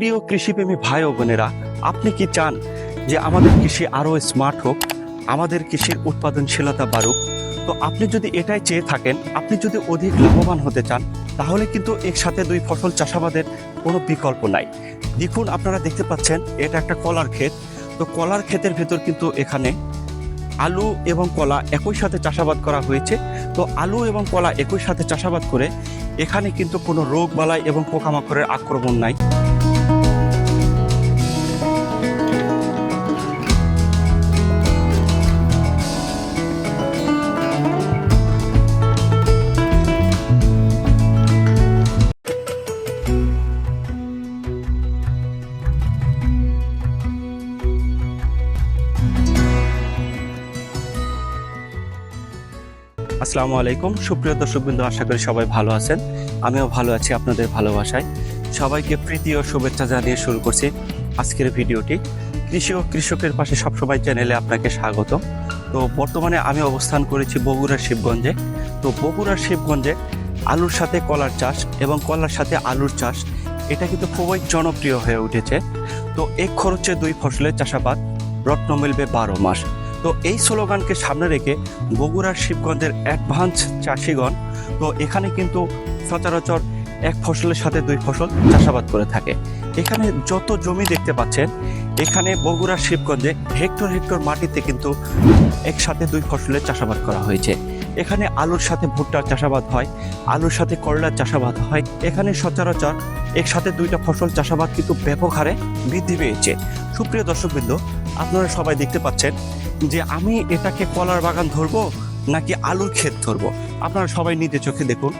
প্রিয় কৃষিপ্রেমী ভাই ও বোনেরা, আপনি কি চান যে আমাদের কৃষি আরও স্মার্ট হোক, আমাদের কৃষির উৎপাদনশীলতা বাড়ুক? তো আপনি যদি এটাই চেয়ে থাকেন, আপনি যদি অধিক লাভবান হতে চান, তাহলে কিন্তু একসাথে দুই ফসল চাষাবাদের কোনো বিকল্প নাই। দেখুন, আপনারা দেখতে পাচ্ছেন, এটা একটা কলার ক্ষেত। তো কলার ক্ষেতের ভেতর কিন্তু এখানে আলু এবং কলা একই সাথে চাষাবাদ করা হয়েছে। তো আলু এবং কলা একই সাথে চাষাবাদ করে এখানে কিন্তু কোনো রোগ বালাই এবং পোকামাকড়ের আক্রমণ নাই। আসসালামু আলাইকুম। সুপ্রিয় দর্শকবৃন্দ, আশা করি সবাই ভালো আছেন। আমিও ভালো আছি আপনাদের ভালোবাসায়। সবাইকে প্রীতি ও শুভেচ্ছা জানিয়ে শুরু করছি আজকের ভিডিওটি। কৃষি ও কৃষকের পাশে সবসময় চ্যানেলে আপনাকে স্বাগত। তো বর্তমানে আমি অবস্থান করেছি বগুড়ার শিবগঞ্জে। তো বগুড়ার শিবগঞ্জে আলুর সাথে কলার চাষ এবং কলার সাথে আলুর চাষ, এটা কিন্তু খুবই জনপ্রিয় হয়ে উঠেছে। তো এক খরচে দুই ফসলের চাষাবাদ রত্ন মিলবে বারো মাস। তো এই স্লোগানকে সামনে রেখে বগুড়ার শিবগঞ্জের অ্যাডভান্স চাষিগণ, তো এখানে কিন্তু সচরাচর এক ফসলের সাথে দুই ফসল চাষাবাদ করে থাকে। এখানে যত জমি দেখতে পাচ্ছেন, এখানে বগুড়ার শিবগঞ্জে হেক্টর হেক্টর মাটিতে কিন্তু একসাথে দুই ফসলের চাষাবাদ করা হয়েছে। এখানে আলুর সাথে ভুট্টার চাষাবাদ হয়, আলুর সাথে করলার চাষাবাদ হয়। এখানে সচরাচর একসাথে দুইটা ফসল চাষাবাদ কিন্তু ব্যাপক হারে বৃদ্ধি পেয়েছে। সুপ্রিয় দর্শকবৃন্দ, আপনারা সবাই দেখতে পাচ্ছেন যে আমি এটাকে কলার বাগান ধরবো নাকি আলুর ক্ষেত ধরবো? আপনারা সবাই নিজে চোখে দেখুন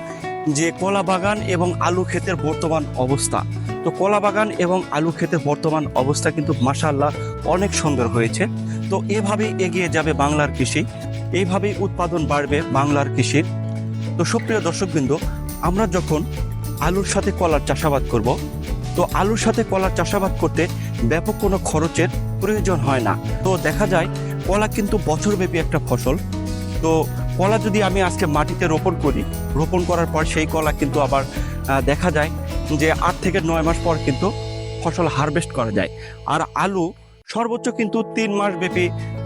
যে কলা বাগান এবং আলু ক্ষেতের বর্তমান অবস্থা। তো কলা বাগান এবং আলু ক্ষেতের বর্তমান অবস্থা কিন্তু মাসাল্লাহ অনেক সুন্দর হয়েছে। তো এভাবেই এগিয়ে যাবে বাংলার কৃষি। এইভাবেই উৎপাদন বাড়বে বাংলার কৃষির। তো সুপ্রিয় দর্শকবৃন্দ, আমরা যখন আলুর সাথে কলার চাষাবাদ করব, তো আলুর সাথে কলার চাষাবাদ করতে ব্যাপক কোনো খরচের প্রয়োজন হয় না। তো দেখা যায়, কলা কিন্তু বছরব্যাপী একটা ফসল। তো কলা যদি আমি আজকে মাটিতে রোপণ করি, রোপণ করার পর সেই কলা কিন্তু আবার দেখা যায় যে আট থেকে নয় মাস পর কিন্তু ফসল হারভেস্ট করা যায়। আর আলু সর্বোচ্চ কিন্তু তিন মাস ব্যাপী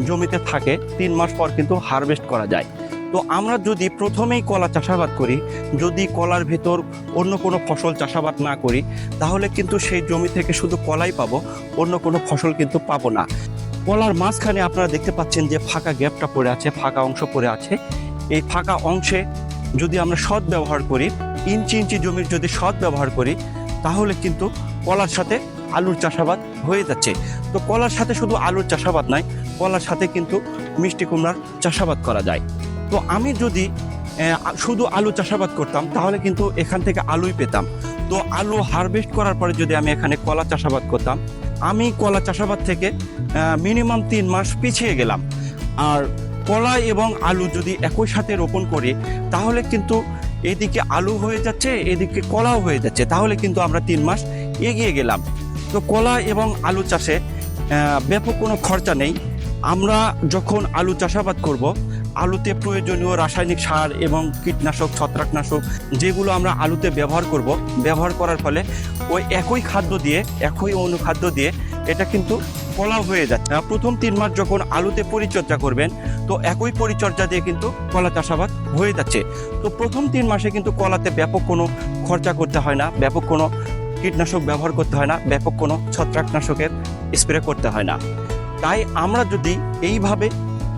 জমিতে থাকে, তিন মাস পর কিন্তু হারভেস্ট করা যায়। তো আমরা যদি প্রথমেই কলা চাষাবাদ করি, যদি কলার ভেতর অন্য কোনো ফসল চাষাবাদ না করি, তাহলে কিন্তু সেই জমি থেকে শুধু কলাই পাবো, অন্য কোনো ফসল কিন্তু পাবো না। কলার মাঝখানে আপনারা দেখতে পাচ্ছেন যে ফাঁকা গ্যাপটা পড়ে আছে, ফাঁকা অংশ পড়ে আছে। এই ফাঁকা অংশে যদি আমরা সৎ ব্যবহার করি, ইঞ্চি ইঞ্চি জমির যদি সৎ ব্যবহার করি, তাহলে কিন্তু কলার সাথে আলুর চাষাবাদ হয়ে যাচ্ছে। তো কলার সাথে শুধু আলুর চাষাবাদ নয়, কলার সাথে কিন্তু মিষ্টি কুমড়ার চাষাবাদ করা যায়। তো আমি যদি শুধু আলু চাষাবাদ করতাম, তাহলে কিন্তু এখান থেকে আলুই পেতাম। তো আলু হারভেস্ট করার পরে যদি আমি এখানে কলা চাষাবাদ করতাম, আমি কলা চাষাবাদ থেকে মিনিমাম তিন মাস পিছিয়ে গেলাম। আর কলা এবং আলু যদি একই সাথে রোপণ করি, তাহলে কিন্তু এদিকে আলু হয়ে যাচ্ছে, এদিকে কলাও হয়ে যাচ্ছে। তাহলে কিন্তু আমরা তিন মাস এগিয়ে গেলাম। তো কলা এবং আলু চাষে ব্যাপক কোনো খরচা নেই। আমরা যখন আলু চাষাবাদ করব, আলুতে প্রয়োজনীয় রাসায়নিক সার এবং কীটনাশক, ছত্রাকনাশক যেগুলো আমরা আলুতে ব্যবহার করব, ব্যবহার করার ফলে ওই একই খাদ্য দিয়ে, একই অনুখাদ্য দিয়ে এটা কিন্তু কলা হয়ে যাচ্ছে। প্রথম তিন মাস যখন আলুতে পরিচর্যা করবেন, তো একই পরিচর্যা দিয়ে কিন্তু কলা চাষাবাদ হয়ে যাচ্ছে। তো প্রথম তিন মাসে কিন্তু কলাতে ব্যাপক কোনো খরচা করতে হয় না, ব্যাপক কোনো কীটনাশক ব্যবহার করতে হয় না, ব্যাপক কোনো ছত্রাকনাশকের স্প্রে করতে হয় না। তাই আমরা যদি এইভাবে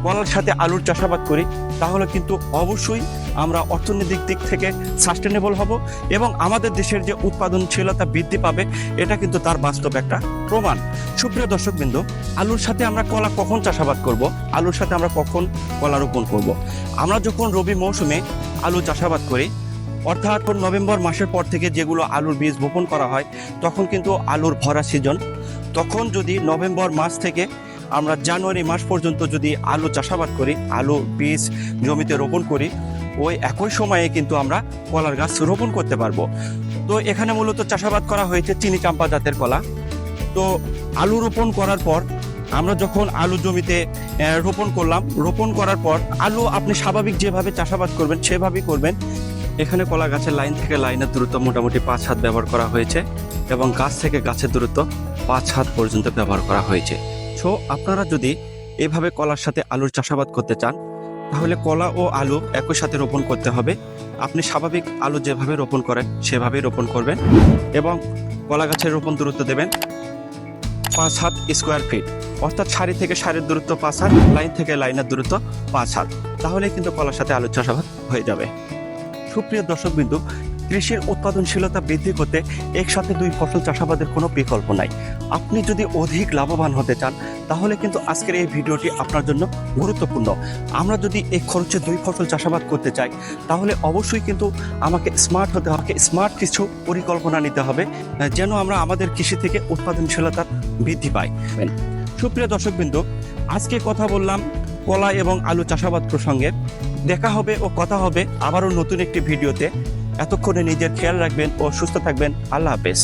কলার সাথে আলুর চাষাবাদ করি, তাহলে কিন্তু অবশ্যই আমরা অর্থনৈতিক দিক থেকে সাস্টেনেবল হব এবং আমাদের দেশের যে উৎপাদনশীলতা বৃদ্ধি পাবে, এটা কিন্তু তার বাস্তব একটা প্রমাণ। সুপ্রিয় দর্শকবৃন্দ, আলুর সাথে আমরা কলা কখন চাষাবাদ করব? আলুর সাথে আমরা কখন কলা রোপণ করব? আমরা যখন রবি মৌসুমে আলু চাষাবাদ করি অর্থাৎ নভেম্বর মাসের পর থেকে যেগুলো আলুর বীজ বপন করা হয়, তখন কিন্তু আলুর ভরা সিজন তখন যদি নভেম্বর মাস থেকে আমরা জানুয়ারি মাস পর্যন্ত যদি আলু চাষাবাদ করি, আলু বীজ জমিতে রোপণ করি, ওই একই সময়ে কিন্তু আমরা কলার গাছ রোপণ করতে পারব। তো এখানে মূলত চাষাবাদ করা হয়েছে চিনি চাম্পা জাতের কলা। তো আলু রোপণ করার পর আমরা যখন আলু জমিতে রোপণ করলাম, রোপণ করার পর আলু আপনি স্বাভাবিক যেভাবে চাষাবাদ করবেন, সেভাবেই করবেন। এখানে কলা গাছের লাইন থেকে লাইনের দূরত্ব মোটামুটি পাঁচ হাত ব্যবহার করা হয়েছে এবং গাছ থেকে গাছের দূরত্ব পাঁচ হাত পর্যন্ত ব্যবহার করা হয়েছে। সো, আপনারা যদি এভাবে কলার সাথে আলুর চাষাবাদ করতে চান, তাহলে কলা ও আলু একই সাথে রোপণ করতে হবে। আপনি স্বাভাবিক আলু যেভাবে রোপণ করেন, সেভাবেই রোপণ করবেন এবং কলা গাছের রোপণ দূরত্ব দেবেন পাঁচ হাত স্কোয়ার ফিট। অর্থাৎ সারি থেকে সারির দূরত্ব পাঁচ হাত, লাইন থেকে লাইনের দূরত্ব পাঁচ হাত। তাহলে কিন্তু কলার সাথে আলুর চাষাবাদ হয়ে যাবে। সুপ্রিয় দর্শক বিন্দু কৃষির উৎপাদনশীলতা বৃদ্ধি করতে একসাথে দুই ফসল চাষাবাদের কোনো বিকল্প নাই। আপনি যদি অধিক লাভবান হতে চান, তাহলে কিন্তু আজকের এই ভিডিওটি আপনার জন্য গুরুত্বপূর্ণ। আমরা যদি এই খরচে দুই ফসল চাষাবাদ করতে চাই, তাহলে অবশ্যই কিন্তু আমাকে স্মার্ট হতে হবে, স্মার্ট কিছু পরিকল্পনা নিতে হবে যেন আমরা আমাদের কৃষি থেকে উৎপাদনশীলতা বৃদ্ধি পাই। সুপ্রিয় দর্শকবৃন্দ, আজকে কথা বললাম কলা এবং আলু চাষাবাদ প্রসঙ্গে দেখা হবে ও কথা হবে আবারও নতুন একটি ভিডিওতে। এতক্ষণে নিজের খেয়াল রাখবেন ও সুস্থ থাকবেন। আল্লাহ হাফেজ।